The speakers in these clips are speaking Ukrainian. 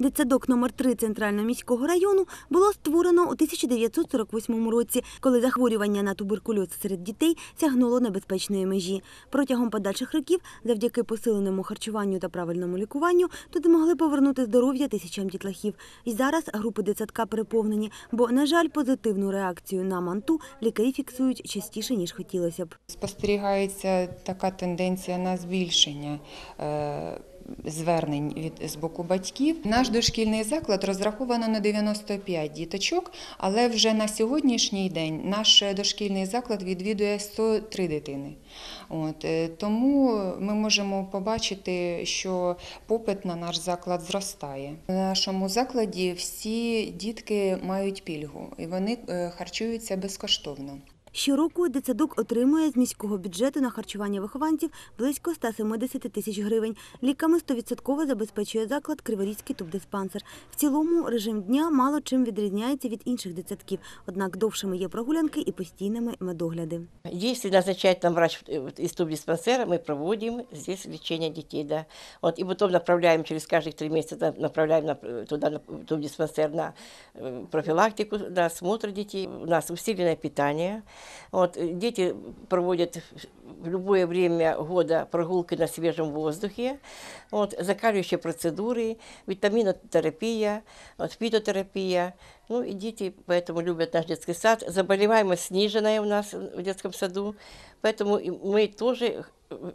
Дитсадок номер 3 Центрального міського району було створено у 1948 році, коли захворювання на туберкульоз серед дітей сягнуло небезпечної межі. Протягом подальших років, завдяки посиленому харчуванню та правильному лікуванню, туди могли повернути здоров'я тисячам дітлахів. І зараз групи дитсадка переповнені, бо, на жаль, позитивну реакцію на манту лікарі фіксують частіше, ніж хотілося б. Спостерігається така тенденція на збільшення е, звернень від з боку батьків. Наш дошкільний заклад розраховано на 95 діточок, але вже на сьогоднішній день наш дошкільний заклад відвідує 103 дитини. От, е, тому ми можемо побачити, що попит на наш заклад зростає. В нашому закладі всі дітки мають пільгу і вони е, харчуються безкоштовно. Щороку дитсадок отримує з міського бюджету на харчування вихованців близько 170 тисяч гривень. Ліками 100% забезпечує заклад Криворізький тубдиспансер. В цілому режим дня мало чим відрізняється від інших дитсадків, однак довшими є прогулянки і постійними медогляди. Если назначает нам врач э, из тубдиспансера, мы проводим здесь лечение детей, да. Вот, и потом направляем через каждых три месяца, да, направляем на, э, туда, на тубдиспансер, на э, профилактику, на осмотр детей. У нас усиленное питание. Вот, э, дети проводят в любое время года прогулки на свежем воздухе, вот, закаливающие процедуры, витаминотерапия, вот, фитотерапия. Ну и дети поэтому любят наш детский сад. Заболеваемость сниженная у нас в детском саду, поэтому и мы тоже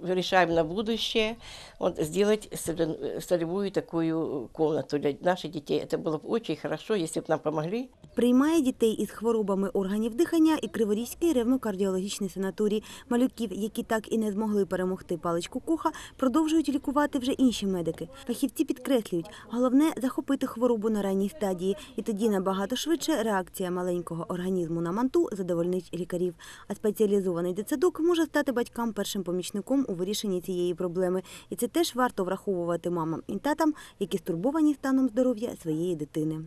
решаем на будущее вот, сделать соля- солевую такую комнату для наших детей. Это было бы очень хорошо, если бы нам помогли. Приймає дітей із хворобами органів дихання і Криворізький ревмокардіологічний санаторій. Малюків, які так і не змогли перемогти паличку коха, продовжують лікувати вже інші медики. Фахівці підкреслюють, головне захопити хворобу на ранній стадії, і тоді набагато швидше реакція маленького організму на манту задовольнить лікарів. А спеціалізований дитсадок може стати батькам першим помічником у вирішенні цієї проблеми. І це теж варто враховувати мамам і татам, які стурбовані станом здоров'я своєї дитини.